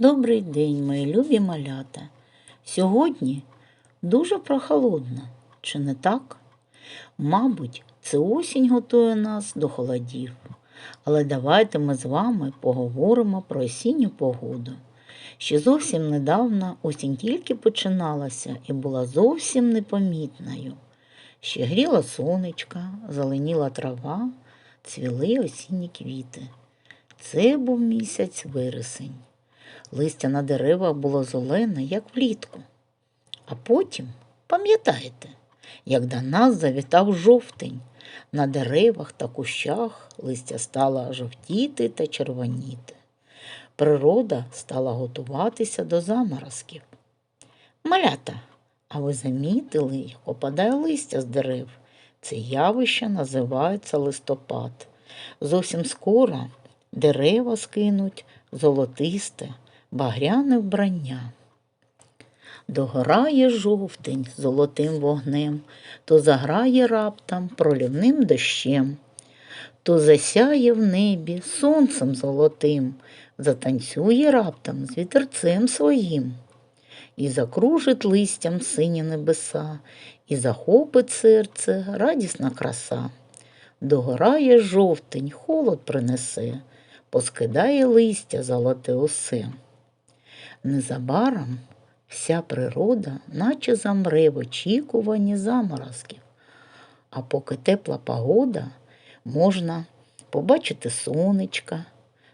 Добрий день, мої любі малята. Сьогодні дуже прохолодно, чи не так? Мабуть, це осінь готує нас до холодів. Але давайте ми з вами поговоримо про осінню погоду. Ще зовсім недавно осінь тільки починалася і була зовсім непомітною. Ще гріла сонечка, зеленіла трава, цвіли осінні квіти. Це був місяць вересень. Листя на деревах було зелене, як влітку. А потім, пам'ятаєте, як до нас завітав жовтень. На деревах та кущах листя стало жовтіти та червоніти. Природа стала готуватися до заморозків. Малята, а ви замітили, як опадає листя з дерев? Це явище називається листопад. Зовсім скоро дерева скинуть золотисте, багряне вбрання. Догорає жовтень золотим вогнем, то заграє раптом пролівним дощем, то засяє в небі сонцем золотим, затанцює раптом з вітерцем своїм, і закружить листям сині небеса, і захопить серце радісна краса. Догорає жовтень, холод принесе, поскидає листя золоте усе. Незабаром вся природа наче замре в очікуванні заморозків. А поки тепла погода, можна побачити сонечка.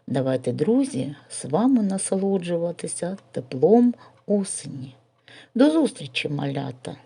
Давайте, друзі, з вами насолоджуватися теплом осені. До зустрічі, малята!